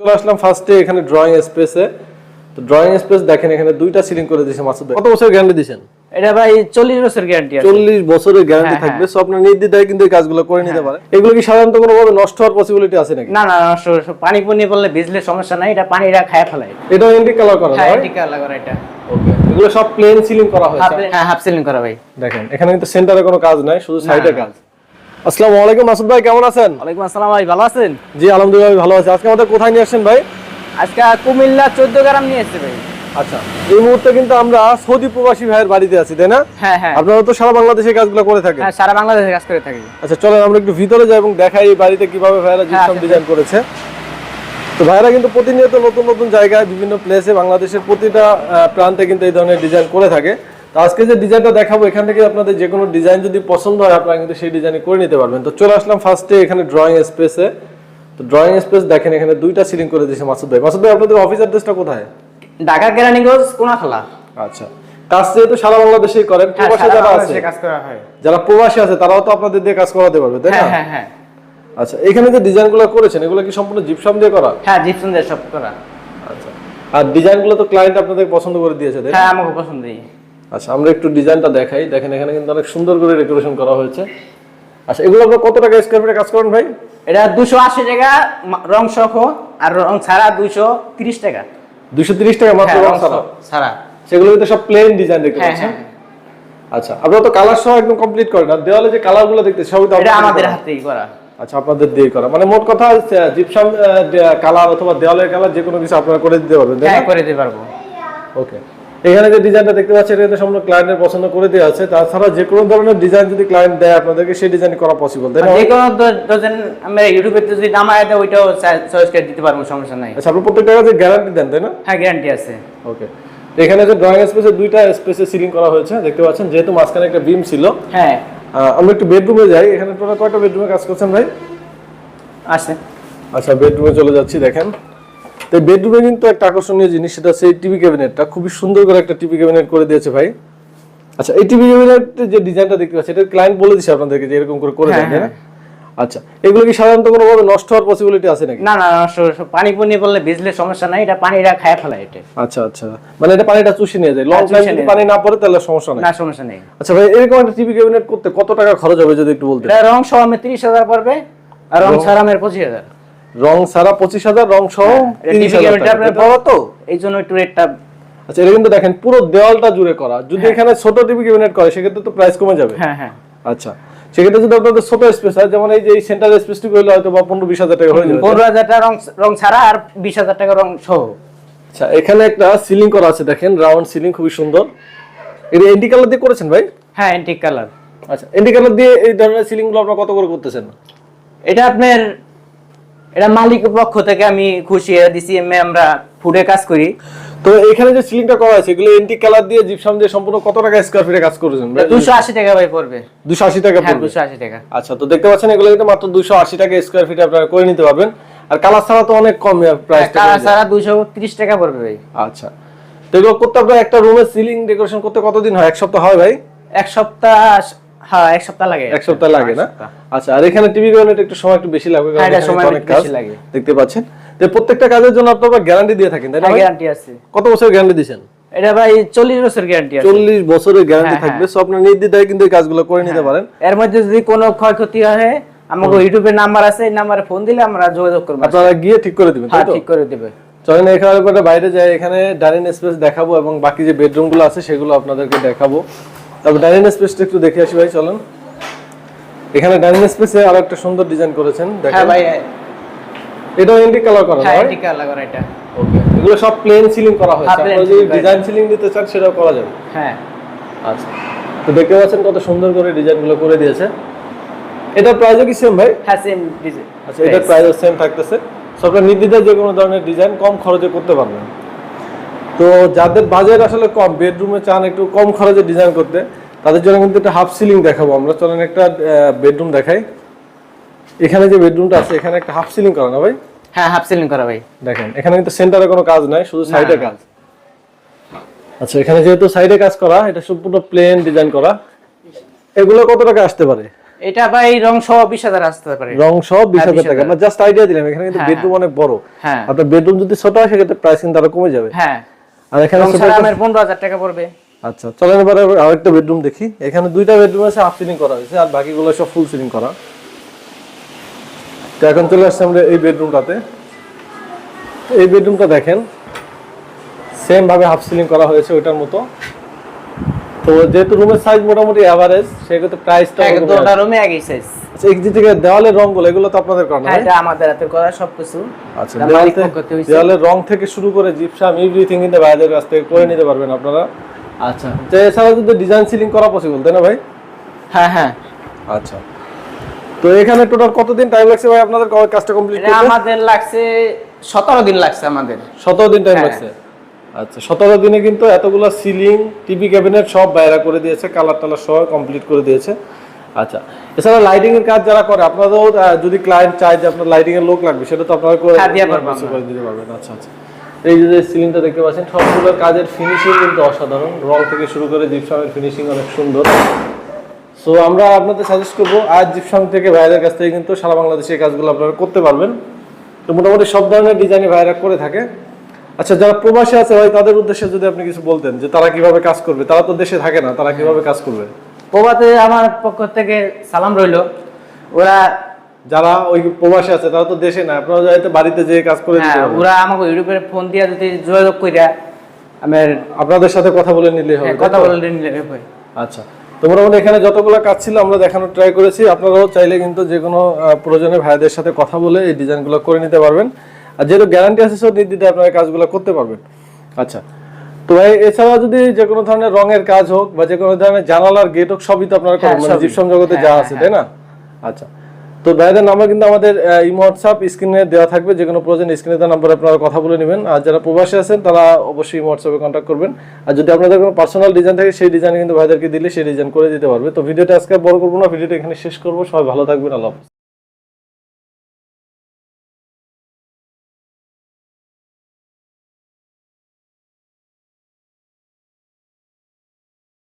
চলে আসলাম ফার্স্টে এখানে ড্রয়িং স্পেসে তো ড্রয়িং স্পেস দেখেন এখানে দুইটা সিলিং করে দিয়েছে মাসুদ ভাই। কত বছর গ্যারান্টি দিয়েছেন এটা ভাই চল্লিশ বছর গ্যারান্টি আছে। চল্লিশ বছরের গ্যারান্টি হ্যাঁ, থাকবে। সো আপনার নির্দ্বিধায় কিন্তু এই কাজগুলো করে নিতে পারে এগুলো কি সাধারণত কোনো ভাবে নষ্ট হওয়ার পসিবিলিটি আছে নাকি? না না নষ্ট হয়ে- পানি পুনি বললে ভিজলে সমস্যা নাই। এটা পানিটা খায় ফেলায়। এটা এন্টি কালার করা হ্যাঁ হয় টিকা লাগা এটা। ওকে এগুলো সব প্লেন সিলিং করা হয়েছে। হ্যাঁ হাফ সিলিং করা ভাই। দেখেন এখানে কিন্তু সেন্টারে কোনো কাজ নাই শুধু সাইডে কাজ। আসসালামু আলাইকুম মাসুদ ভাই কেমন আছেন? ওয়ালাইকুম আসসালাম ভাই ভালো আছেন? জি আলহামদুলিল্লাহ ভালো আছি। আজকে আমাদের কোথায় নিয়ে আসছেন ভাই? আজকে কুমিল্লা চোদ্দ গ্রাম নিয়ে এসছে ভাই। আচ্ছা এই মুহূর্তে কিন্তু আমরা সৌদি প্রবাসী ভাইয়ের বাড়িতে আছি তাই না? হ্যাঁ হ্যাঁ। আপনারা তো সারা বাংলাদেশে কাজগুলো করে থাকেন। হ্যাঁ সারা বাংলাদেশে কাজ করে থাকি। আচ্ছা চলেন আমরা একটু ভিতরে যাই এবং দেখাই এই বাড়িতে কীভাবে ভাইরা হ্যাঁ, জিপসাম আচ্ছা। ডিজাইন করেছে। তো ভাইরা কিন্তু প্রতিনিয়ত নতুন নতুন জায়গায় বিভিন্ন প্লেসে বাংলাদেশের প্রতিটা প্রান্তে কিন্তু এই ধরনের ডিজাইন করে থাকে। তো আজকে যে ডিজাইনটা দেখাবো এখান থেকে আপনাদের যে কোনো ডিজাইন যদি পছন্দ হয় আপনারা কিন্তু সেই ডিজাইন করে নিতে পারবেন। তো চলে আসলাম ফার্স্টে এখানে ড্রয়িং স্পেসে তো ড্রয়িং স্পেস দেখেন এখানে দুইটা সিলিং করে দিয়েছে মাসুদ ভাই। মাসুদ ভাই আপনাদের অফিস অ্যাড্রেসটা কোথায়? ঢাকা কেরানীগঞ্জ কোনাখালা। আচ্ছা। কাজ যেহেতু সারা বাংলাদেশেই করেন হ্যাঁ প্রবাসী যারা আছে যারা প্রবাসী আছে তারাও তো আপনাদের দিয়ে কাজ করাতে পারবে তাই না? হ্যাঁ হ্যাঁ হ্যাঁ। আচ্ছা এখানে যে ডিজাইনগুলো করেছেন এগুলো কি সম্পূর্ণ জিপসাম দিয়ে করা? হ্যাঁ জিপসন দিয়ে সব করা। আচ্ছা। আর ডিজাইনগুলো তো ক্লায়েন্ট আপনাদের পছন্দ করে দিয়েছে তাই না? হ্যাঁ আমাকে পছন্দই আচ্ছা আমরা একটু ডিজাইনটা দেখাই। দেখেন এখানে কিন্তু অনেক সুন্দর করে ডেকোরেশন করা হয়েছে। আচ্ছা এগুলো আপনার কত টাকা স্কোয়ার ফিটে কাজ করেন ভাই? এটা দুশো আশি টাকা রং সহ আর রং ছাড়া দুইশো তিরিশ টাকা। দুশো তিরিশ টাকা মাত্র হ্যাঁ, রং ছাড়া। ছাড়া। সেগুলো কিন্তু সব প্লেন ডিজাইন দেখতে হ্যাঁ পাচ্ছেন। হ্যাঁ। আচ্ছা আপনারা তো কালার সহ একদম কমপ্লিট করেন। আর দেওয়ালে যে কালারগুলো দেখতে সবই তো এটা আমাদের হাতেই করা। আচ্ছা আপনাদের দিয়ে করা। মানে মোট কথা জিপসাম কালার অথবা দেওয়ালের কালার যে কোনো কিছু আপনারা করে দিতে পারবেন হ্যাঁ করে দিতে পারব। ওকে এখানে যে ডিজাইনটা দেখতে পাচ্ছেন এটা সম্পূর্ণ ক্লায়েন্টের পছন্দ করে দেওয়া আছে। তাছাড়া যে কোনো ধরনের ডিজাইন যদি ক্লায়েন্ট দেয় আপনাদেরকে সেই ডিজাইন করা পসিবল তাই না? যে কোনো ডজন আমরা ইউটিউবে যদি নামায় দেয় ওইটাও চয়েস করে দিতে পারব সমস্যা নাই। আচ্ছা আপনি প্রত্যেকটা কাজে গ্যারান্টি দেন তাই না? হ্যাঁ গ্যারান্টি আছে। ওকে এখানে যে ড্রয়িং স্পেসে দুইটা স্পেসে সিলিং করা হয়েছে দেখতে পাচ্ছেন যেহেতু মাঝখানে একটা বিম ছিল। হ্যাঁ। আমরা একটু বেডরুমে যাই এখানে টোটাল কয়টা বেডরুমে কাজ করছেন ভাই? আছে। আচ্ছা বেডরুমে চলে যাচ্ছি দেখেন। তো বেডরুমে কিন্তু একটা আকর্ষণীয় জিনিস সেটা হচ্ছে টিভি ক্যাবিনেটটা খুবই সুন্দর করে একটা টিভি ক্যাবিনেট করে দিয়েছে ভাই। আচ্ছা এই টিভি ক্যাবিনেট যে ডিজাইনটা দেখতে পাচ্ছি এটা ক্লায়েন্ট বলে দিছে আপনাদেরকে যে এরকম করে করে দেন হ্যাঁ, না? আচ্ছা এগুলো কি সাধারণত কোনো ভাবে নষ্ট হওয়ার পসিবিলিটি আছে নাকি? না না নষ্ট পানি পুনি বললে ভিজলে সমস্যা নাই এটা পানিটা খায় ফেলায় এটা। আচ্ছা আচ্ছা মানে এটা পানিটা চুষে নিয়ে যায়। লং হ্যাঁ, টাইম যদি পানি না পড়ে তাহলে সমস্যা নাই। না সমস্যা নেই। আচ্ছা ভাই এরকম একটা টিভি ক্যাবিনেট করতে কত টাকা খরচ হবে যদি একটু বলতেন? এটা রং সহ আমি তিরিশ হাজার পড়বে আর রং ছাড়া আমার পঁচিশ হাজার। রং সারা পঁচিশ হাজার রং সহ তিরিশ টিভি হাজার? বড় তো এই জন্য একটু রেটটা আচ্ছা এটা কিন্তু দেখেন পুরো দেওয়ালটা জুড়ে করা। যদি এখানে ছোট টিভি ক্যাবিনেট করে সেক্ষেত্রে তো প্রাইস কমে যাবে। হ্যাঁ হ্যাঁ। আচ্ছা সেক্ষেত্রে যদি আপনাদের ছোট স্পেস হয় যেমন এই যে এই সেন্টার স্পেসটুকু হলে হয়তো বা পনেরো বিশ হাজার টাকা হয়ে যাবে। পনেরো হাজার টাকা রং রং ছাড়া আর বিশ হাজার টাকা রং সহ। আচ্ছা এখানে একটা সিলিং করা আছে দেখেন রাউন্ড সিলিং খুবই সুন্দর। এটা এন্টি কালার দিয়ে করেছেন ভাই? হ্যাঁ অ্যান্টিক কালার আচ্ছা এন্টি কালার দিয়ে এই ধরনের সিলিংগুলো আপনারা কত করে করতেছেন? এটা আপনার এটা মালিক পক্ষ থেকে আমি খুশি দিছি এমনি আমরা ফুডে কাজ করি। তো এখানে যে সিলিংটা করা আছে এগুলো এন্টি কালার দিয়ে জিপসাম দিয়ে সম্পূর্ণ কত টাকা স্কোয়ার ফিটে কাজ করেছেন? দুশো আশি টাকা ভাই পড়বে। দুশো আশি টাকা হ্যাঁ পড়বে। দুশো আশি টাকা। আচ্ছা তো দেখতে পাচ্ছেন এগুলো কিন্তু মাত্র দুশো আশি টাকা স্কোয়ার ফিট আপনারা করে নিতে পারবেন। আর কালার ছাড়া তো অনেক কম প্রাইস কালার ছাড়া দুশো তিরিশ টাকা পড়বে ভাই। আচ্ছা তো এগুলো করতে আপনার একটা রুমের সিলিং ডেকোরেশন করতে কতদিন হয়? এক সপ্তাহ হয় ভাই? এক সপ্তাহ হ্যাঁ এক সপ্তাহ লাগে। এক সপ্তাহ লাগে না? আচ্ছা আর এখানে টিভি ক্যাবিনেট একটু সময় একটু বেশি লাগবে কারণ এটা এখানে সময় অনেক কাজ লাগে। দেখতে পাচ্ছেন। তো প্রত্যেকটা কাজের জন্য আপনারা গ্যারান্টি দিয়ে থাকেন তাই না গ্যারান্টি আছে। কত বছর গ্যারান্টি দিয়েছেন? এটা ভাই চল্লিশ বছর গ্যারান্টি আছে। চল্লিশ বছরের গ্যারান্টি থাকবে সো আপনার নির্দ্বিধায় কিন্তু এই কাজগুলো করে নিতে পারেন। এর মধ্যে যদি কোনো ক্ষয়ক্ষতি হয় আমাকে ইউটিউবের নাম্বার আছে এই নাম্বারে ফোন দিলে আমরা যোগাযোগ করব। আপনারা গিয়ে ঠিক করে দিবেন হ্যাঁ ঠিক করে চলেন এখানে বাইরে যাই এখানে ডাইনিং স্পেস দেখাবো এবং বাকি যে বেডরুমগুলো আছে সেগুলো আপনাদেরকে দেখাবো। তারপর ডাইনিং স্পেসটা একটু দেখে আসি ভাই চলেন। এখানে ডাইনিং স্পেসে আরও একটা সুন্দর ডিজাইন করেছেন হ্যাঁ ভাই এটাও এন্টি কালার করা হ্যাঁ হয় ঠিক লাগা এটা। ওকে এগুলো সব প্লেন সিলিং করা হয়েছে। যদি ডিজাইন সিলিং দিতে চান সেটাও করা যাবে। হ্যাঁ। আচ্ছা তো দেখতে পাচ্ছেন কত সুন্দর করে ডিজাইনগুলো করে দিয়েছে। এটার প্রাইসও কি সেম ভাই? হ্যাঁ সেম ডিজাইন আচ্ছা প্রাইসও সেম থাকতেছে। সো আপনার নির্দ্বিধায় যে কোনো ধরনের ডিজাইন কম খরচে করতে পারবেন। তো যাদের বাজেট আসলে কম বেডরুমে চান একটু কম খরচে ডিজাইন করতে তাদের জন্য কিন্তু একটা হাফ সিলিং দেখাবো আমরা। চলেন একটা বেডরুম দেখাই। এখানে যে বেডরুমটা আছে এখানে একটা হাফ সিলিং করা না ভাই? হ্যাঁ হাফ সিলিং করা ভাই। দেখেন এখানে কিন্তু সেন্টারে কোনো কাজ নাই শুধু সাইডে কাজ। আচ্ছা এখানে যেহেতু সাইডে কাজ করা এটা সম্পূর্ণ প্লেন ডিজাইন করা। এগুলো কত টাকা আসতে পারে? এটা ভাই রং সহ বিশ হাজার আসতে পারে। রং সহ বিশ হ্যাঁ, হাজার টাকা। 20,000 আমরা জাস্ট আইডিয়া দিলাম এখানে কিন্তু হ্যাঁ, বেডরুম অনেক বড়। হ্যাঁ। আপনার বেডরুম যদি ছোট হয় সেক্ষেত্রে প্রাইস কিন্তু আরও কমে যাবে। হ্যাঁ। আর এখানে রং ছোট ছাড়া একটা- আমার পনেরো হাজার টাকা পড়বে। আচ্ছা চলেন এবারে আরেকটা বেডরুম দেখি। এখানে দুইটা বেডরুম আছে হাফ সিলিং করা হয়েছে আর বাকিগুলো সব ফুল সিলিং করা। তো এখন চলে আসছে আমরা এই বেডরুমটাতে। এই বেডরুমটা দেখেন সেম ভাবে হাফ সিলিং করা হয়েছে ওইটার মতো। তো যেহেতু রুমের সাইজ মোটামুটি এভারেজ সেক্ষেত্রে প্রাইসটা দুটা রুমে একই সাইজ এক্সিট থেকে দেওয়ালের রংগুলো এগুলো তো আপনাদের করা হ্যাঁ এটা আমাদের হাতে করা সবকিছু। আচ্ছা এটা দেওয়াল মালিক থেকে- পক্ষ থেকে হইছে। দেওয়ালের রং থেকে শুরু করে জিপসাম এভরিথিং কিন্তু ভাইদের কাছ থেকে করে নিতে পারবেন আপনারা। আচ্ছা। তো এছাড়া যদি ডিজাইন সিলিং করা পসিবল তাই না ভাই? হ্যাঁ হ্যাঁ। আচ্ছা। তো এখানে টোটাল কতদিন টাইম লাগছে ভাই আপনাদের কাজটা কমপ্লিট করতে? আমাদের লাগছে সতেরো দিন লাগছে আমাদের। সতেরো দিন টাইম। লাগছে। আচ্ছা সতেরো দিনে কিন্তু এতগুলো সিলিং টিভি ক্যাবিনেট সব বাইরা করে দিয়েছে কালার টালার সহ কমপ্লিট করে দিয়েছে। আচ্ছা এছাড়া লাইটিং এর কাজ যারা করে আপনারাও যদি ক্লায়েন্ট চায় যে আপনার লাইটিং এর লোক লাগবে সেটা তো আপনারা করে দিতে পারবেন আচ্ছা আচ্ছা। এই যে সিলিংটা দেখতে পাচ্ছেন সবগুলোর কাজের ফিনিশিং কিন্তু অসাধারণ। রং থেকে শুরু করে জিপসামের ফিনিশিং অনেক সুন্দর। সো আমরা আপনাদের সাজেস্ট করব আজ জিপসাম থেকে ভাইদের কাছ থেকে কিন্তু সারা বাংলাদেশে এই কাজগুলো আপনারা করতে পারবেন। তো মোটামুটি সব ধরনের ডিজাইনে ভাইরা করে থাকে। আচ্ছা যারা প্রবাসী আছে ভাই তাদের উদ্দেশ্যে যদি আপনি কিছু বলতেন যে তারা কীভাবে কাজ করবে তারা তো দেশে থাকে না তারা কীভাবে কাজ করবে? প্রভাতে আমার পক্ষ থেকে সালাম রইল ওরা যারা ওই প্রবাসে আছে তারা তো দেশে না আপনারা যাইতে বাড়িতে যেয়ে কাজ করে হ্যাঁ। ওরা আমাকে ইউটিউবে ফোন দিয়ে যদি যোগাযোগ কইরা আমার আপনাদের সাথে কথা বলে নিলে হবে হ্যাঁ, কথা বলে নিলে হবে। আচ্ছা তো মোটামুটি এখানে যতগুলো কাজ ছিল আমরা দেখানোর ট্রাই করেছি আপনারাও চাইলে কিন্তু যে কোনো প্রয়োজনে ভাইদের সাথে কথা বলে এই ডিজাইনগুলো করে নিতে পারবেন আর যেহেতু গ্যারান্টি আছে সব নির্দিতে আপনারা কাজগুলো করতে পারবেন আচ্ছা তো ভাই এছাড়া যদি যে কোনো ধরনের রঙের কাজ হোক বা যে কোনো ধরনের জানালার গেট হোক সবই তো আপনারা করেন হ্যাঁ, মানে। জিপসম জগতে যা হ্যাঁ, আছে তাই না? আচ্ছা। তো ভাইদের নাম্বার কিন্তু আমাদের ইমো হোয়াটসঅ্যাপ স্ক্রিনে দেওয়া থাকবে যে কোনো প্রয়োজন স্ক্রিনে দেওয়া নাম্বার আপনারা কথা বলে নেবেন। আর যারা প্রবাসী আছেন তারা অবশ্যই হোয়াটসঅ্যাপে কন্ট্যাক্ট করবেন। আর যদি আপনাদের কোনো পার্সোনাল ডিজাইন থাকে সেই ডিজাইন কিন্তু ভাইদেরকে দিলে সেই ডিজাইন করে দিতে পারবে। তো ভিডিওটা আজকে বড় করব না ভিডিওটা এখানে শেষ করব। সবাই ভালো থাকবেন আল্লাহ